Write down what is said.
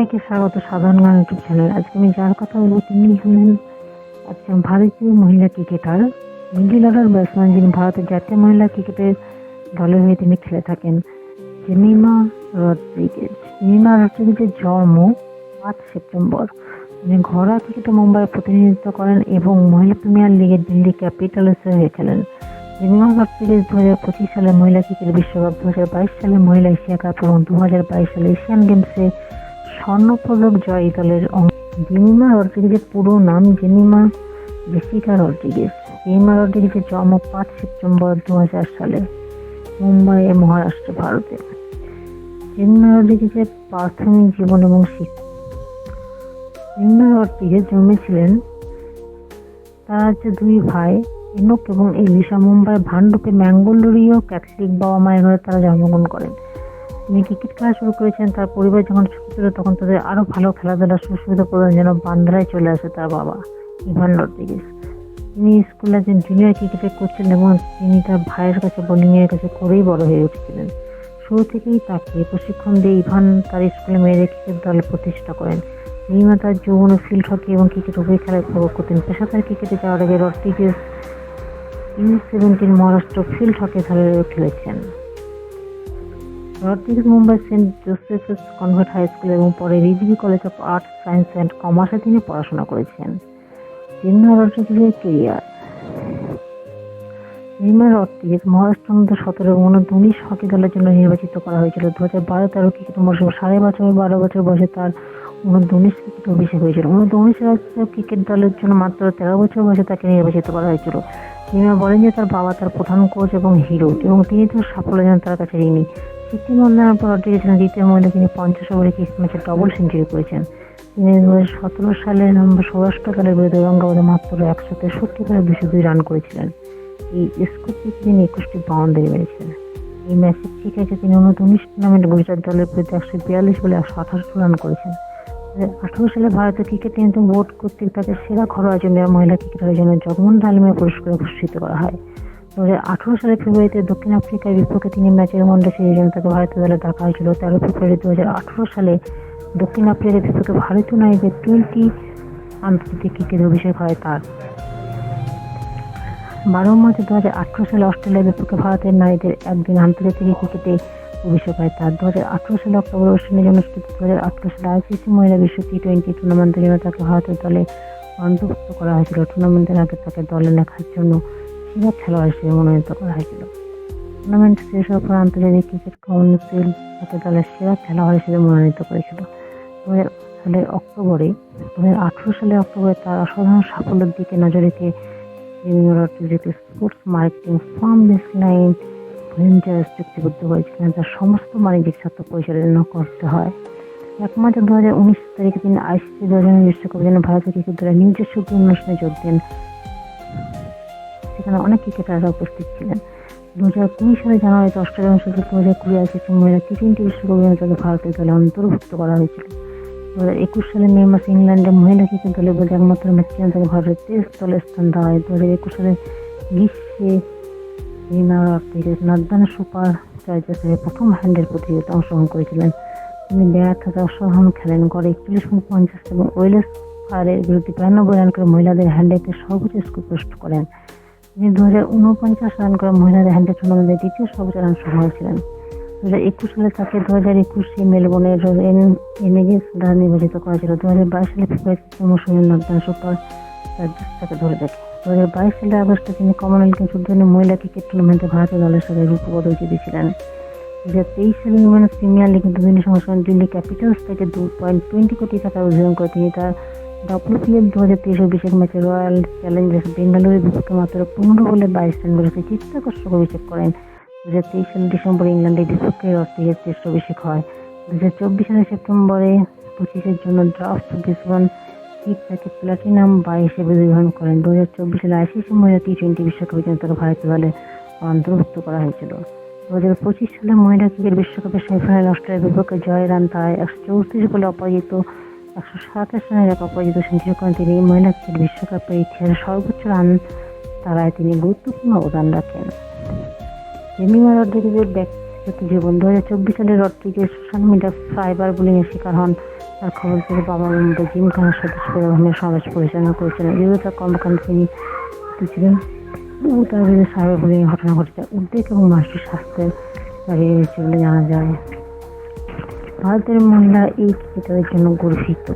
সবাইকে স্বাগত, সাধারণ ইউটিউব চ্যানেল আজকে আমি যার কথা বলব তিনি হলেন একজন ভারতীয় মহিলা ক্রিকেটার মিডিল অর্ডার ব্যাটসম্যান যিনি ভারতের জাতীয় মহিলা ক্রিকেটের দলের হয়ে তিনি খেলে থাকেন। Jemimah Rodriguez. জেমিমা রড্রিগেজের জন্ম পাঁচ সেপ্টেম্বর। তিনি ঘরোয়া ক্রিকেটে মুম্বাইয়ের প্রতিনিধিত্ব করেন এবং মহিলা প্রিমিয়ার লিগের দিল্লি ক্যাপিটালসের হয়ে খেলেন। জেমিমা রড্রিগেজ দু হাজার পঁচিশ সালে মহিলা ক্রিকেট বিশ্বকাপ দু হাজার বাইশ সালে মহিলা এশিয়া কাপ এবং দু হাজার বাইশ সালে এশিয়ান গেমসে স্বর্ণপদক জয়ী দলের অংশ জেমিমা রড্রিগেজের পুরো নাম জেমিমা জেসিকা রড্রিগেজ জেমিমা রড্রিগেজের জন্ম পাঁচ সেপ্টেম্বর দু হাজার সালে মুম্বাইয়ে মহারাষ্ট্র, ভারতে। জেমিমা রড্রিগেজের প্রাথমিক জীবন এবং শিক্ষা। জেমিমা রড্রিগেজ জন্মেছিলেন তার হচ্ছে দুই ভাই এনক এবং এলিশা। মুম্বাই ভান্ডুপে ম্যাঙ্গলোরীয় ক্যাথলিক বাবা মায়ের ঘরে তারা জন্মগ্রহণ করেন। তিনি ক্রিকেট খেলা শুরু করেছেন, তার পরিবার যখন ছোট ছিল তখন তাদের আরও ভালো খেলাধুলার সুযোগ সুবিধা প্রদান যেন বান্দ্রায় চলে আসে তার বাবা, ইভান রড্রিগেজ তিনি স্কুলে একজন জুনিয়র ক্রিকেটের কোচ ছিলেন এবং তিনি তার ভাইয়ের কাছে বোলিংয়ের কাছে করেই বড় হয়ে উঠেছিলেন। শুরু থেকেই তাকে প্রশিক্ষণ দিয়ে ইভান তার স্কুলে মেয়েদের ক্রিকেট দল প্রতিষ্ঠা করেন। নিমা তার যৌবন ফিল্ড হকি এবং ক্রিকেট উভয় খেলায় উপভোগ করতেন। পেশাদার ক্রিকেটে যাওয়ার আগে Rodrigues U seventeen Maharashtra field hockey দলেও খেলেছেন। Rodrigues Mumbai Saint Joseph's Convent High School এবং পরে Rizvi College of Arts Science and কমার্সে তিনি পড়াশোনা করেছেন। জিম্মা রড্রিগেজের কেরিয়ার জিম্মা রড্রিগেজ মহারাষ্ট্র মধ্যে সতেরো এবং উনিশ হকি দলের জন্য নির্বাচিত করা হয়েছিল। দু হাজার বারো তেরো ক্রিকেট মৌসুমে সাড়ে বছর বারো বছর বয়সে তার উনিশ ক্রিকেট অভিষেক হয়েছিল। উনিশ রাজ্য ক্রিকেট দলের জন্য মাত্র তেরো বছর বয়সে তাকে নির্বাচিত করা হয়েছিল। জিম্মা বলেন যে তার বাবা তার প্রধান কোচ এবং হিরো এবং তিনি তার সাফল্য যেন তার কাছে ঋণী। সিটি মন্দানের পর রড্রিগেজ দ্বিতীয় মহিলা তিনি পঞ্চাশ ওভারে টেস্ট ম্যাচে ডবল সেঞ্চুরি করেছেন, তিনি দু হাজার সতেরো সালে সৌরাষ্ট্র দলের বিরুদ্ধে অঙ্গাবাদে মাত্র একশো তেষট্টি করে দুশো দুই রান করেছিলেন। এই স্কোর তিনি একুশটি বাউন্ডারি মেরেছিলেন। এই ম্যাচে ঠিক আছে তিনি উনিশ উনিশ টুর্নামেন্টে গুজরাট দলের বিরুদ্ধে একশো বিয়াল্লিশ বলে একশো আঠারোশো রান করেছেন। আঠারো সালে ভারতের ক্রিকেট নিয়ন্ত্রণ বোর্ড কর্তৃক তাকে সেরা ঘরোয়া জুনিয়র মহিলা ক্রিকেটারের জন্য জগমোহন ডালমিয়া পুরস্কারে ভূষিত করা হয়। দু সালের ফেব্রুয়ারিতে দক্ষিণ আফ্রিকার বিপক্ষে তিনি ম্যাচের ওয়ানডে সিরিজের তাকে ভারতীয় দলে ডাকা হয়েছিল। তেরো ফেব্রুয়ারি দু হাজার আঠারো সালে দক্ষিণ আফ্রিকার বিপক্ষে ভারতীয় নারীদের টোয়েন্টি আন্তর্জাতিক ক্রিকেট অভিষেক হয় তার। বারো মার্চ দু হাজার আঠারো সালে অস্ট্রেলিয়ার বিপক্ষে ভারতের নারীদের একদিন আন্তর্জাতিক ক্রিকেটে অভিষেক হয় তার। দু হাজার আঠারো সালে অক্টোবর ইন্ডিজ অনুষ্ঠিত দু হাজার আঠারো সালে আইসিসি মহিলা বিশ্ব টি টোয়েন্টি টুর্নামেন্টের জন্য তাকে ভারতের দলে অন্তর্ভুক্ত করা হয়েছিল। টুর্নামেন্টের আগে তাকে দলে রাখার জন্য সেরা খেলোয়াড় হিসেবে মনোনীত করা হয়েছিল। টুর্নামেন্ট শেষ হওয়ার পর আন্তর্জাতিক ক্রিকেট কাউন্সিল তাকে দলের সেরা খেলোয়াড় হিসেবে মনোনীত করেছিল। দু হাজার সালের অক্টোবরে দু হাজার আঠারো সালের অক্টোবরে তার অসাধারণ সাফল্যের দিকে নজর রেখে যেতে sports marketing firm Line Ventures চুক্তিবদ্ধ হয়েছিলেন তার সমস্ত বাণিজ্যিক স্বার্থ পরিচালনা করতে হয়। এক মার্চ দু হাজার উনিশ তারিখে তিনি আইসিসি দু হাজার বিশ্বকাপের জন্য ভারতীয় ক্রিকেট দলের নিজস্ব অনুষ্ঠানে যোগ দেন। সেখানে অনেক ক্রিকেটাররা উপস্থিত ছিলেন। দু হাজার কুড়ি সালে জানুয়ারিতে অস্ট্রেলিয়া অনুষ্ঠিত দু হাজার কুড়ি আইসিসি মহিলা টি টোয়েন্টি তাকে ভারতের দলে অন্তর্ভুক্ত করা হয়েছিল। দু হাজার একুশ সালে মে মাসে ইংল্যান্ডের মহিলা ক্রিকেট দলের বলে একমাত্র ম্যাচ ছিলেন তাকে ভারতের টেস্ট দলে স্থান দেওয়া হয়। দু হাজার একুশ সালে গ্রীষ্মে নর্দান সুপার চার্জার্সের প্রথম হ্যান্ডের প্রতিযোগিতা অংশগ্রহণ করেছিলেন। তিনি ব্যাট হাতে অসাধারণ খেলেন, গড়ে একচল্লিশ পয়েন্ট পঞ্চাশ এবং ওয়েলেস ফায়ারের বিরুদ্ধে বিরানব্বই রান করে মহিলাদের হ্যান্ডেলকে সর্বোচ্চ স্কোর করেন। তিনি দু হাজার উনপঞ্চাশ রান করে মহিলাদের হ্যান্ডেল টুর্নামেন্টে দ্বিতীয় সর্বোচ্চ রান সংগ্রহ ছিলেন দু হাজার একুশ সালে তাকে দু হাজার একুশে মেলবোর্নের এনএজিএস দ্বারা নির্বাচিত করা ছিল দু হাজার বাইশ সালে ফেব্রুয়ারিতে মৌসুমী নর্দান সুপার তাকে ধরে দেখে দু হাজার বাইশ সালে আগস্টে তিনি কমনওয়েলথ উদ্বোধনী মহিলা ক্রিকেট টুর্নামেন্টে ভারতীয় দলের সাথে রূপপদক জিতেছিলেন। দু হাজার তেইশ সালে উইমেন্স প্রিমিয়ার লিগ দুদিন সংস্করণ দিল্লি ক্যাপিটালস থেকে দু পয়েন্ট টোয়েন্টি কোটি টাকা অর্জন করে তিনি তার ডব্লিউপিএল দু হাজার তেইশ অভিষেক ম্যাচে রয়্যাল চ্যালেঞ্জার্স বেঙ্গালুরুর বিপক্ষে মাত্র পনেরো বলে বাইশ রান করেছে চিত্তাকর্ষক অভিষেক করেন। দু হাজার তেইশ সালে ডিসেম্বরে ইংল্যান্ডের বিপক্ষে রস্টিগের টেস্ট অভিষেক হয়। দু হাজার চব্বিশ সালের সেপ্টেম্বরে পঁচিশের জন্য ড্রাফট বিসবন কিট তাকে প্লাটিনাম বাই হিসেবে গ্রহণ করেন। দু হাজার চব্বিশ সালে আইসিসি মহিলা টি টোয়েন্টি বিশ্বকাপের জন্য তাকে ভারতীয় দলে অন্তর্ভুক্ত করা হয়েছিল। দু হাজার পঁচিশ সালে মহিলা ক্রিকেট বিশ্বকাপের সেমিফাইনাল অস্ট্রেলিয়ার বিপক্ষে জয় রান তাই একশো চৌত্রিশ বলে অপরাজিত একশো সাতাশ রানের এক অপরাজিত সেঞ্চুরি করেন তিনি। মহিলা ক্রিকেট বিশ্বকাপের ইতিহাসে সর্বোচ্চ রান তারায় তিনি গুরুত্বপূর্ণ অবদান রাখেন। জেমিমা রড্রিগেজের ব্যক্তিগত জীবন দু হাজার চব্বিশ সালে রড্রিগেজ সোশ্যাল মিডিয়া সাইবার বুলিংয়ের শিকার হন। তার খবর পেয়ে বাবা মুম্বাই জিমখানার সদস্য পরিবহনের সমাবেশ পরিচালনা করেছিলেন। যদিও তার কর্মকাণ্ড তিনি ছিলেন তার বিরুদ্ধে সার্বজনীন ঘটনা ঘটেছে। উদ্বেগ এবং মানসিক স্বাস্থ্যের দাঁড়িয়ে রয়েছে বলে জানা যায়। ভারতের মহিলা এই ক্ষেত্রের জন্য গর্বিত।